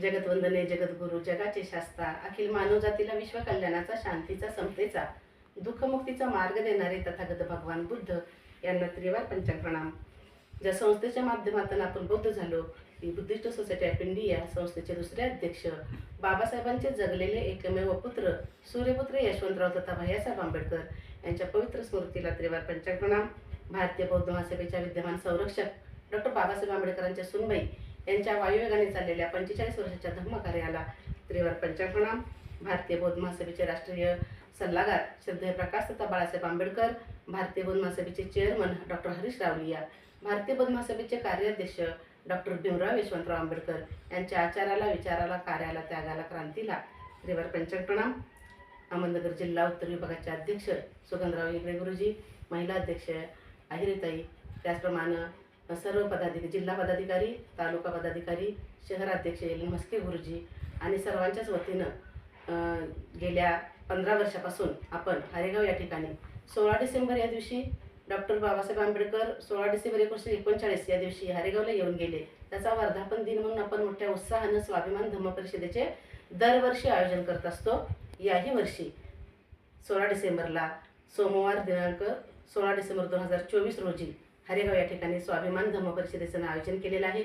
जगतवंदने जगद्गुरु जगाचे शास्ता अखिल मानवजातीला विश्व कल्याणाचा शांतीचा समतेचा दुःखमुक्तीचा मार्ग देणारे तथागत भगवान बुद्ध यांना त्रिवार पंचांग प्रणाम ज्या संस्थेच्या माध्यमातून आपण बौद्ध झालो ती बुद्धिस्ट सोसायटी ऑफ इंडिया संस्थेचे दुसरे अध्यक्ष बाबासाहेबांचे जगलेले एकमेव पुत्र सूर्यपुत्र यशवंतराव तथा भैयासाहेब आंबेडकर यांच्या पवित्र स्मृतीला त्रिवार पंचांग प्रणाम भारतीय बौद्ध महासभेच्या विद्यमान संरक्षक डॉक्टर बाबासाहेब आंबेडकरांच्या सुनबाई यांच्या वायुवेगाने चाललेल्या पंचेचाळीस वर्षाच्या धम्मकार्याला त्रिवार पंचप्रणाम भारतीय बौद्ध महासभेचे राष्ट्रीय सल्लागार श्रद्धेय प्रकाश तथा बाळासाहेब आंबेडकर भारतीय बौद्ध महासभेचे चेअरमन डॉक्टर हरीश रावलिया भारतीय बौद्ध महासभेचे कार्याध्यक्ष डॉक्टर भीमराव यशवंतराव आंबेडकर यांच्या आचाराला विचाराला कार्याला त्यागाला क्रांतीला त्रिवार पंचप्रणाम अहमदनगर जिल्हा उत्तर विभागाचे अध्यक्ष सुगंधराव येगळे गुरुजी महिला अध्यक्ष अहिरेताई. त्याचप्रमाणे सर्व पदाधिकारी जिल्हा पदाधिकारी तालुका पदाधिकारी शहराध्यक्ष एल. मस्के गुरुजी आणि सर्वांच्याच वतीनं गेल्या पंधरा वर्षापासून आपण हरेगाव या ठिकाणी सोळा डिसेंबर या दिवशी डॉक्टर बाबासाहेब आंबेडकर सोळा डिसेंबर एकोणीसशे एकोणचाळीस या दिवशी हरेगावला येऊन गेले. त्याचा वर्धापन दिन म्हणून आपण मोठ्या उत्साहानं स्वाभिमान धम्म परिषदेचे दरवर्षी आयोजन करत असतो. याही वर्षी सोळा डिसेंबरला सोमवार दिनांक सोळा डिसेंबर दोन हजार चोवीस रोजी हरेगाव या ठिकाणी स्वाभिमान धम्म परिषदेचं आयोजन केलेलं आहे.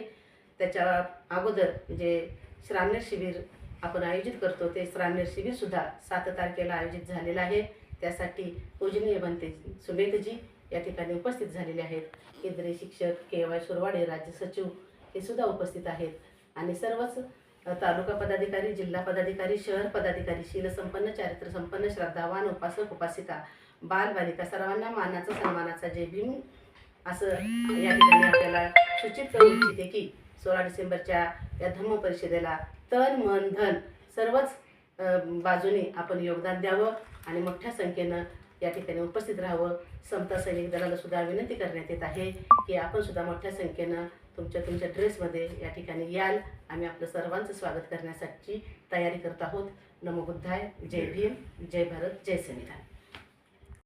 त्याच्या अगोदर जे श्रामणेर शिबिर आपण आयोजित करतो ते श्रामनेर शिबिरसुद्धा सात तारखेला आयोजित झालेलं आहे. त्यासाठी पूजनीय बनते सुमेधजी या ठिकाणी उपस्थित झालेले आहेत. केंद्रीय शिक्षक के वाय सुरवाडे राज्य सचिव हे सुद्धा उपस्थित आहेत. आणि सर्वच तालुका पदाधिकारी जिल्हा पदाधिकारी शहर पदाधिकारी शीलसंपन्न चारित्र्यसंपन्न श्रद्धावान उपासक उपासिका बाल बालिका सर्वांना मानाचा सन्मानाचा जय भीम असं या ठिकाणी आपल्याला सूचित करू इच्छिते की सोळा डिसेंबरच्या या धम्म परिषदेला तन मन धन सर्वच बाजूने आपण योगदान द्यावं आणि मोठ्या संख्येनं या ठिकाणी उपस्थित राहावं. समता सैनिक दलाला सुद्धा विनंती करण्यात येत आहे की आपण सुद्धा मोठ्या संख्येनं तुमच्या तुमच्या ड्रेसमध्ये या ठिकाणी याल. आम्ही आपलं सर्वांचं स्वागत करण्यासाठी तयारी करत आहोत. नमो बुद्धाय. जय भीम. जय भारत. जय संविधान.